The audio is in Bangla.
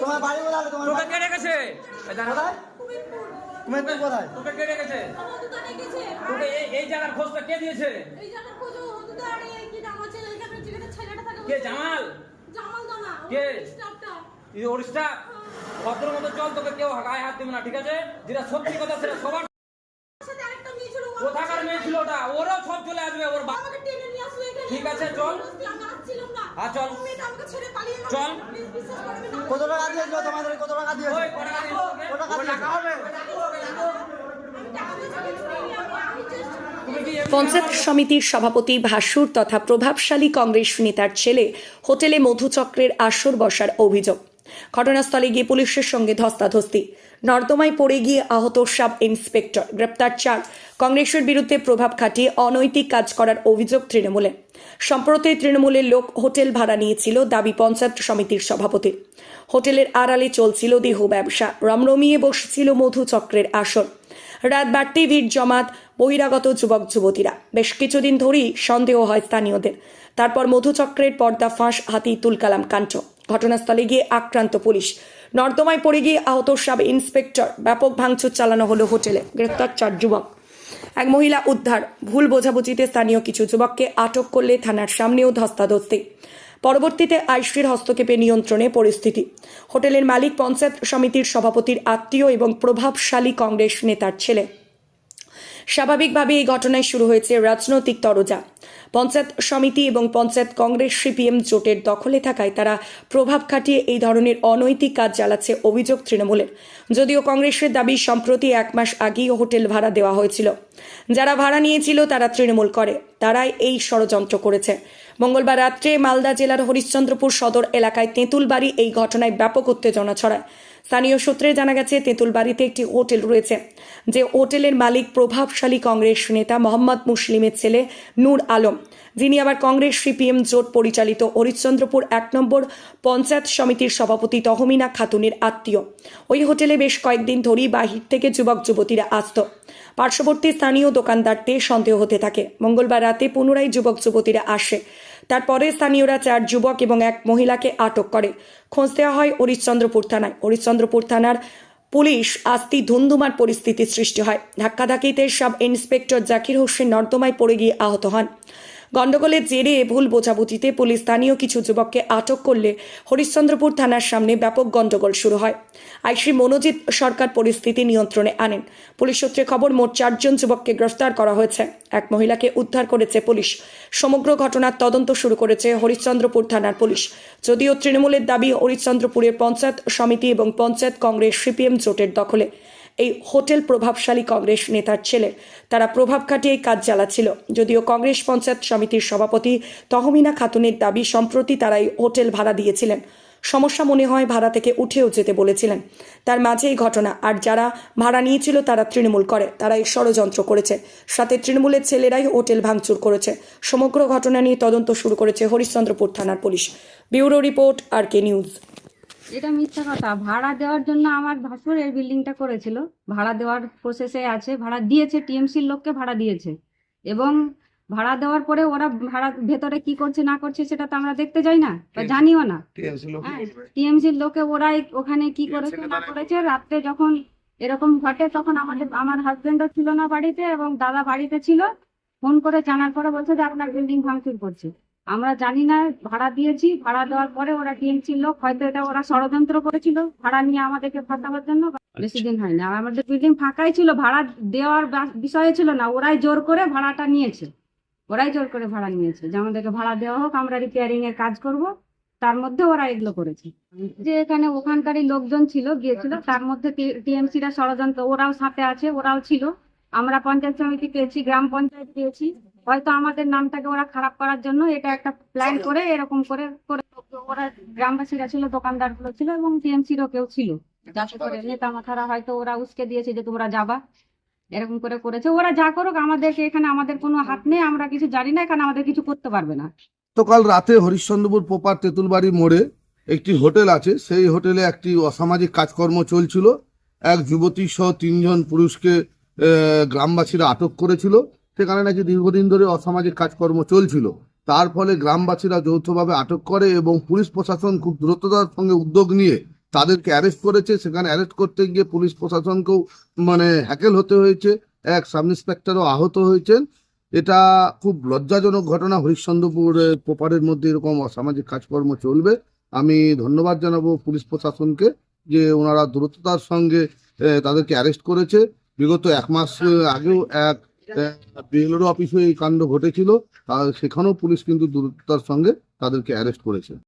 তোমার বাড়ি কোথায় তোমার তোকে কে রেখেছে? এই। কোথায়? তুমি তুমি কোথায়? তোকে কে রেখেছে? তোকে এই এই জায়গার খোঁজটা কে দিয়েছে? কে জামাল? কে? এই ওর স্টাফ ভদ্র মতো চল তোকে কেউ গায়ে হাত দেবে না ঠিক আছে? যেটা সত্যি কথা সেটা সবার কোথাকার মেয়ে ছিল ওটা? ওরও সব চলে আসবে ওর বা- ঠিক আছে, চল। হ্যাঁ, চল। চল। কত টাকা দিয়েছিল তোমাদের? কত টাকা কত পঞ্চায়েত সমিতির সভাপতি ভাসুর তথা প্রভাবশালী কংগ্রেস নেতার ছেলে হোটেলে মধুচক্রের আসর বসার অভিযোগ। ঘটনাস্থলে গিয়ে পুলিশের সঙ্গে ধস্তাধস্তি। নর্দমায় পড়ে গিয়ে আহত সাব ইন্সপেক্টর। গ্রেপ্তার চার। কংগ্রেসের বিরুদ্ধে প্রভাব খাটিয়ে অনৈতিক কাজ করার অভিযোগ তৃণমূলে সম্প্রতি তৃণমূলের লোক হোটেল ভাড়া নিয়েছিল দাবি পঞ্চায়েত সমিতির সভাপতি হোটেলের আড়ালে চলছিল দেহ ব্যবসা। রমরমিয়ে বসেছিল মধুচক্রের আসর। রাত বাড়তেই ভিড় জমাত বহিরাগত যুবক যুবতীরা। বেশ কিছুদিন ধরেই সন্দেহ হয় স্থানীয়দের। তারপর মধুচক্রের পর্দা ফাঁস, হাতি, তুলকালাম, কাণ্ড। ঘটনাস্থলে গিয়ে আক্রান্ত পুলিশ। নর্দমায় পড়ে গিয়ে আহত সাব ইন্সপেক্টর। ব্যাপক ভাঙচুর চালানো হলো হোটেলে। গ্রেফতার চার যুবক। এক মহিলা উদ্ধার। ভুল বোঝাবুঝিতে স্থানীয় কিছু যুবককে আটক করলে থানার সামনেও ধস্তাধস্তি। পরবর্তীতে আইসির হস্তক্ষেপে নিয়ন্ত্রণে পরিস্থিতি। হোটেলের মালিক পঞ্চায়েত সমিতির সভাপতির আত্মীয় এবং প্রভাবশালী কংগ্রেস নেতার ছেলে। স্বাভাবিকভাবে এই ঘটনায় শুরু হয়েছে রাজনৈতিক তরজা। পঞ্চায়েত সমিতি এবং পঞ্চায়েত কংগ্রেস সিপিএম জোটের দখলে থাকায় তারা প্রভাব খাটিয়ে এই ধরনের অনৈতিক কাজ চালাচ্ছে অভিযোগ তৃণমূলের। যদিও কংগ্রেসের দাবি সম্প্রতি এক মাস আগেই হোটেল ভাড়া দেওয়া হয়েছিল। যারা ভাড়া নিয়েছিল তারা তৃণমূল করে। তারাই এই ষড়যন্ত্র করেছে। মঙ্গলবার রাত্রে মালদা জেলার হরিশ্চন্দ্রপুর সদর এলাকায় তেঁতুলবাড়ি এই ঘটনায় ব্যাপক উত্তেজনা ছড়ায়। স্থানীয় সূত্রে জানা গেছে, তেঁতুলবাড়িতে একটি হোটেল রয়েছে, যে হোটেলের মালিক প্রভাবশালী কংগ্রেস নেতা মোহাম্মদ মুসলিমের ছেলে নূর আলম। যিনি আবার কংগ্রেস সিপিএম জোট পরিচালিত হরিশ্চন্দ্রপুর এক নম্বর পঞ্চায়েত সমিতির সভাপতি তহমিনা খাতুনের আত্মীয়। ওই হোটেলে বেশ কয়েকদিন ধরেই বাহির থেকে যুবক, যুবতীরা আসত। পার্শ্ববর্তী স্থানীয় দোকানদারদের সন্দেহ হতে থাকে। মঙ্গলবার রাতে পুনরায় যুবক, যুবতীরা আসে। তারপরে স্থানীয়রা চার যুবক এবং এক মহিলাকে আটক করে। খোঁজ দেওয়া হয় হরিশ্চন্দ্রপুর থানায়। হরিশ্চন্দ্রপুর থানার পুলিশ আস্তি ধুমধুমার পরিস্থিতির সৃষ্টি হয়। ধাক্কাধাক্কিতে সাব ইন্সপেক্টর জাকির হোসেন নর্দমায় পড়ে গিয়ে আহত হন। গন্ডগোলের জেরে ভুল বোঝাবুঝিতে পুলিশ স্থানীয় কিছু যুবককে আটক করলে হরিশ্চন্দ্রপুর থানার সামনে ব্যাপক গন্ডগোল শুরু হয়। আইসি মনোজিৎ সরকার পরিস্থিতি নিয়ন্ত্রণে আনেন। পুলিশ সূত্রে খবর, মোট চারজন যুবককে গ্রেফতার করা হয়েছে। এক মহিলাকে উদ্ধার করেছে পুলিশ। সমগ্র ঘটনার তদন্ত শুরু করেছে হরিশ্চন্দ্রপুর থানার পুলিশ। যদিও তৃণমূলের দাবি, হরিশ্চন্দ্রপুরের পঞ্চায়েত সমিতি এবং পঞ্চায়েত কংগ্রেস সিপিএম জোটের দখলে। এই হোটেল প্রভাবশালী কংগ্রেস নেতার ছেলে। তারা প্রভাব খাটিয়ে কাজ চালাচ্ছিল। যদিও কংগ্রেস পঞ্চায়েত সমিতির সভাপতি তহমিনা খাতুনের দাবি সম্প্রতি তারা এই হোটেল ভাড়া দিয়েছিলেন। সমস্যা মনে হয় ভাড়া থেকে উঠেও যেতে বলেছিলেন। তার মাঝে এই ঘটনা, আর যারা ভাড়া নিয়েছিল তারা তৃণমূল করে তারা এই ষড়যন্ত্র করেছে। সাথে তৃণমূলের ছেলেরাই হোটেল ভাঙচুর করেছে। সমগ্র ঘটনা নিয়ে তদন্ত শুরু করেছে হরিশ্চন্দ্রপুর থানার police. Bureau report R K news. এটা মিথ্যা কথা। ভাড়া দেওয়ার জন্য আমার ভাসুর এই বিল্ডিংটা করেছিল। ভাড়া দেওয়ার প্রসেসে আছে। ভাড়া দিয়েছে টিএমসির লোককে ভাড়া দিয়েছে। এবং ভাড়া দেওয়ার পরে ওরা ভাড়া ভেতরে কি করছে না করছে সেটা তো আমরা দেখতে যাই না বা জানিও না। টিএমসির লোকে ওরাই ওখানে কি করেছে না করেছে রাত্রে যখন এরকম ঘটে তখন আমাদের আমার হাজবেন্ডও ছিল না বাড়িতে এবং দাদা বাড়িতে ছিল। ফোন করে জানার পরে বলছে যে আপনার বিল্ডিং ভাঙচুর করছে। আমরা জানি না ভাড়া দিয়েছি ভাড়া দেওয়ার পরে ওরা টিএমসির লোক হয়তো এটা ওরা ষড়যন্ত্র করেছিল ভাড়া নিয়ে আমাদেরকে ফাঁসাবার জন্য বেশি দিন হয়নি। আর আমাদের বিল্ডিং ফাঁকাই ছিল ভাড়া দেওয়ার বিষয়ে ছিল না। ওরাই জোর করে ভাড়াটা নিয়েছে। ওরাই জোর করে ভাড়া নিয়েছে যে আমাদেরকে ভাড়া দেওয়া হোক আমরা রিপেয়ারিং এর কাজ করব। তার মধ্যে ওরা এগুলো করেছে। যে এখানে ওখানকারই লোকজন ছিল গিয়েছিল তার মধ্যে টিএমসিরা ষড়যন্ত্র ওরাও সাথে আছে ওরাও ছিল। আমরা পঞ্চায়েত সমিতি পেয়েছি গ্রাম পঞ্চায়েত পেয়েছি। হয়তো আমাদের নামটাকে ওরা খারাপ করার জন্য এটা একটা প্ল্যান করে এরকম করে করে ওরা গ্রামবাসীরা ছিল দোকানদারগুলো ছিল এবং টিএমসিরও কেউ ছিল। যাতে করে নেতা মাথারা হয়তো ওরা উস্কে দিয়েছে যে তোমরা যাবা। এরকম করে করেছে। ওরা যা করুক আমাদেরকে এখানে আমাদের কোনো হাত নেই আমরা কিছু জানি না এখানে আমাদের কিছু করতে পারবে না। গতকাল রাতে হরিশ্চন্দ্রপুর পোপার তেঁতুলবাড়ি মোড়ে একটি হোটেল আছে। সেই হোটেলে একটি অসামাজিক কাজকর্ম চলছিল। এক যুবতী সহ তিনজন পুরুষকে আহ, গ্রামবাসীরা আটক করেছিল। সেখানে নাকি দীর্ঘদিন ধরে অসামাজিক কাজকর্ম চলছিল। তার ফলে গ্রামবাসীরা যৌথভাবে আটক করে এবং পুলিশ প্রশাসন খুব দ্রুততার সঙ্গে উদ্যোগ নিয়ে তাদেরকে অ্যারেস্ট করেছে। সেখানে অ্যারেস্ট করতে গিয়ে পুলিশ প্রশাসনকেও মানে হ্যাকেল হতে হয়েছে। এক সাব ইন্সপেক্টরও আহত হয়েছেন। এটা খুব লজ্জাজনক ঘটনা। হরিশ্চন্দ্রপুর আহ, প্রপারের মধ্যে এরকম অসামাজিক কাজকর্ম চলবে। আমি ধন্যবাদ জানাব পুলিশ প্রশাসনকে যে ওনারা দ্রুততার সঙ্গে তাদেরকে অ্যারেস্ট করেছে। বিগত এক মাস আগেও এক বিএলওর অফিসে এই কাণ্ড ঘটেছিল। আর সেখানেও পুলিশ কিন্তু দ্রুততার সঙ্গে তাদেরকে অ্যারেস্ট করেছে।